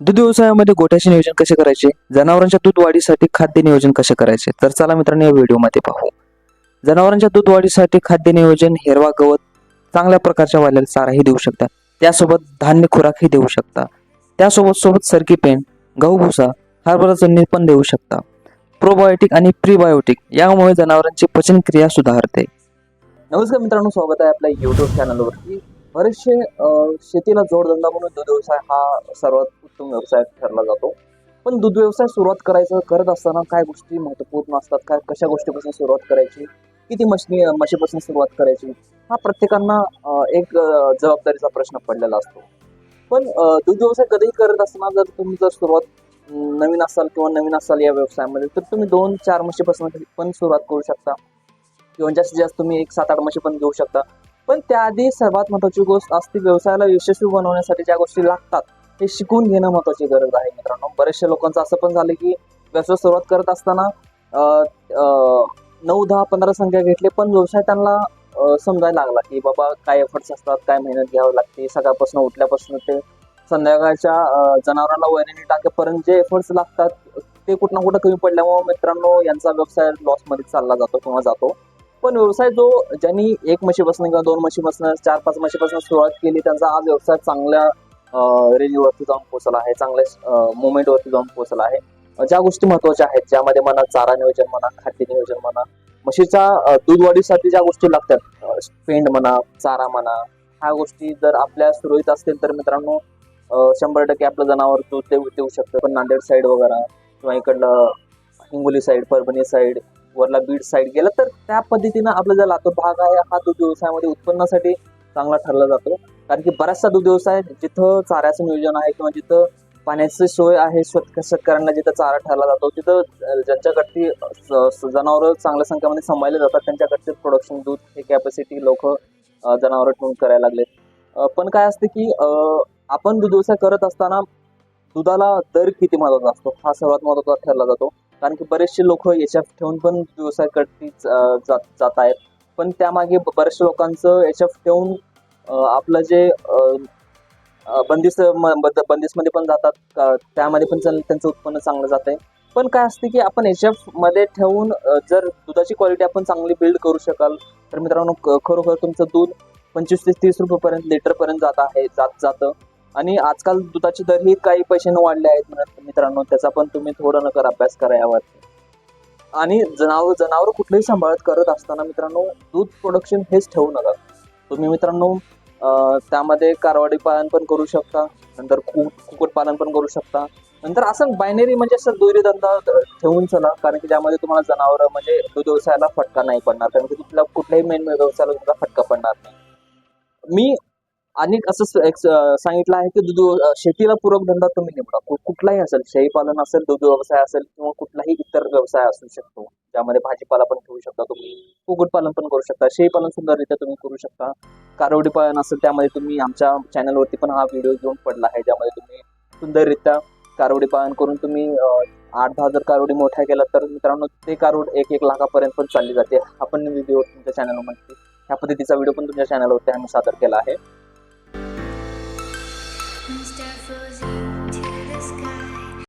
दूध व्यवसायामध्ये गोठ्याचे नियोजन कसे करायचे? जनावरांच्या दूध वाढीसाठी खाद्य नियोजन कसे करायचे? तर चला मित्रांनो या व्हिडिओमध्ये पाहू. जनावरांच्या दूध वाढीसाठी खाद्य नियोजन हिरवा गवत चांगल्या प्रकारच्या वाल्याला चाराही देऊ शकता. त्यासोबत धान्य खुराकही देऊ शकता. त्यासोबत सोबत सरकी पेन गहू भुसा हरभरा चणी पण देऊ शकता. प्रोबायोटिक आणि प्रीबायोटिक यामुळे जनावरांची पचनक्रिया सुधारते. नमस्कार मित्रांनो स्वागत आहे आपल्या युट्यूब चॅनलवरती बरेचसे शेतीला जोडधंदा म्हणून दूध व्यवसाय हा सर्वात उत्तम व्यवसाय ठरला जातो. पण दूध व्यवसाय सुरुवात करायचं करत असताना काय गोष्टी महत्त्वपूर्ण असतात? काय कशा गोष्टीपासून सुरुवात करायची? किती मशनी म्हशीपासून सुरुवात करायची? हा प्रत्येकांना एक जबाबदारीचा प्रश्न पडलेला असतो. पण दूध व्यवसाय कधीही करत असताना जर तुम्ही जर सुरुवात नवीन असाल किंवा नवीन असाल या व्यवसायामध्ये तर तुम्ही दोन चार म्हशीपासून पण सुरुवात करू शकता. किंवा जास्तीत जास्त तुम्ही एक सात आठ म्हशी पण घेऊ शकता. पण त्याआधी सर्वात महत्वाची गोष्ट असते व्यवसायाला यशस्वी बनवण्यासाठी ज्या गोष्टी लागतात हे शिकून घेणं महत्वाची गरज आहे मित्रांनो. बरेचशा लोकांचं असं पण झालं की व्यवसाय सुरुवात करत असताना नऊ दहा पंधरा संख्या घेतले पण व्यवसाय त्यांना समजायला लागला की बाबा काय एफर्ट्स असतात काय मेहनत घ्यावी लागते सकाळपासून उठल्यापासून ते संध्याकाळच्या जनावरांना वैरणी टाकेपर्यंत जे एफर्ट्स लागतात ते कुठं ना कुठं कमी पडल्यामुळे मित्रांनो यांचा व्यवसाय लॉसमध्ये चालला जातो किंवा जातो. पण व्यवसाय जो ज्यांनी एक म्हशीपासून किंवा दोन म्हशीपासून चार पाच म्हशीपासून सुरुवात केली त्यांचा आज व्यवसाय चांगल्या रेंजवरती जाऊन पोहोचला आहे चांगल्या मुवमेंटवरती जाऊन पोहोचला आहे. ज्या गोष्टी महत्त्वाच्या आहेत ज्यामध्ये म्हणा चारा नियोजन म्हणा खाद्य नियोजन म्हणा म्हशीच्या दूध वाढीसाठी ज्या गोष्टी लागतात पेंड म्हणा चारा म्हणा ह्या गोष्टी जर आपल्या सुरळीत असतील तर मित्रांनो शंभर टक्के आपलं जनावर दूध देऊ देऊ शकतं. पण नांदेड साईड वगैरे किंवा इकडलं हिंगोली साईड परभणी साईड वरला बीड साईड गेलं तर त्या पद्धतीनं आपला जो लातूर भाग आहे हा दूध व्यवसायामध्ये उत्पन्नासाठी चांगला ठरला जातो. कारण की बराचसा दूध व्यवसाय जिथं चाऱ्याचं नियोजन आहे किंवा जिथं पाण्याची सोय आहे शेतकऱ्यांना जिथं चारा ठरला जातो तिथं ज्यांच्याकडची जनावरं चांगल्या संख्येमध्ये सांभाळले जातात त्यांच्याकडचे प्रोडक्शन दूध हे कॅपॅसिटी लोक जनावरं ठेवून करायला लागलेत. पण काय असते की आपण दूध व्यवसाय करत असताना दुधाला दर किती महत्त्वाचा असतो? हा सर्वात महत्त्वाचा ठरला जातो. कारण की बरेचसे लोक याच्या ठेवून पण व्यवसाय करती जात जात आहेत. पण त्यामागे ब- बऱ्याचशा लोकांचं याच्या ठेवून आपलं जे बंदिस्त म- बंदिस्तमध्ये पण जातात. त्यामध्ये पण त्यांचं उत्पन्न चांगलं जात आहे. पण काय असते की आपण एच मध्ये ठेवून जर दुधाची क्वालिटी आपण चांगली बिल्ड करू शकाल तर मित्रांनो खरोखर तुमचं दूध पंचवीस ते तीस रुपयेपर्यंत लिटरपर्यंत जात आहे जात जातं. आणि आजकाल दुधाचे दरही काही पैशाने वाढले आहेत मित्रांनो त्याचा पण तुम्ही थोडं नकर अभ्यास करा यावरती आणि जनावर जनावर कुठलंही सांभाळत करत असताना मित्रांनो दूध प्रोडक्शन हेच ठेवू नका. तुम्ही मित्रांनो त्यामध्ये कारवाडी पालन पण करू शकता नंतर कु कुक्कुटपालन पण करू शकता. नंतर असं बायनरी म्हणजे असं दुहेरी धंदा ठेवून चला कारण की ज्यामध्ये तुम्हाला जनावर म्हणजे दूध व्यवसायाला फटका नाही पडणार कारण की तुला कुठल्याही मेन व्यवसायाला तुमचा फटका पडणार नाही. मी आणि असं सांगितलं आहे की दूध शेतीला पूरक धंदा तुम्ही निवडा. कुठलाही असेल शेळी पालन असेल दूध व्यवसाय असेल किंवा कुठलाही इतर व्यवसाय असू शकतो ज्यामध्ये भाजीपाला पण ठेवू शकता तुम्ही कुक्कुटपालन पण करू शकता शेळी पालन सुंदररित्या तुम्ही करू शकता कारवडी पालन असेल त्यामध्ये तुम्ही आमच्या चॅनलवरती पण हा व्हिडिओ घेऊन पडला आहे ज्यामध्ये तुम्ही सुंदररित्या कारवडी पालन करून तुम्ही आठ दहा जर कारवडी मोठ्या केल्या तर मित्रांनो ते कारवड एक एक लाखापर्यंत पण चालली जाते. हा पण व्हिडिओ तुमच्या चॅनलमध्ये ह्या पद्धतीचा व्हिडिओ पण तुमच्या चॅनलवरती आम्ही सादर केला आहे.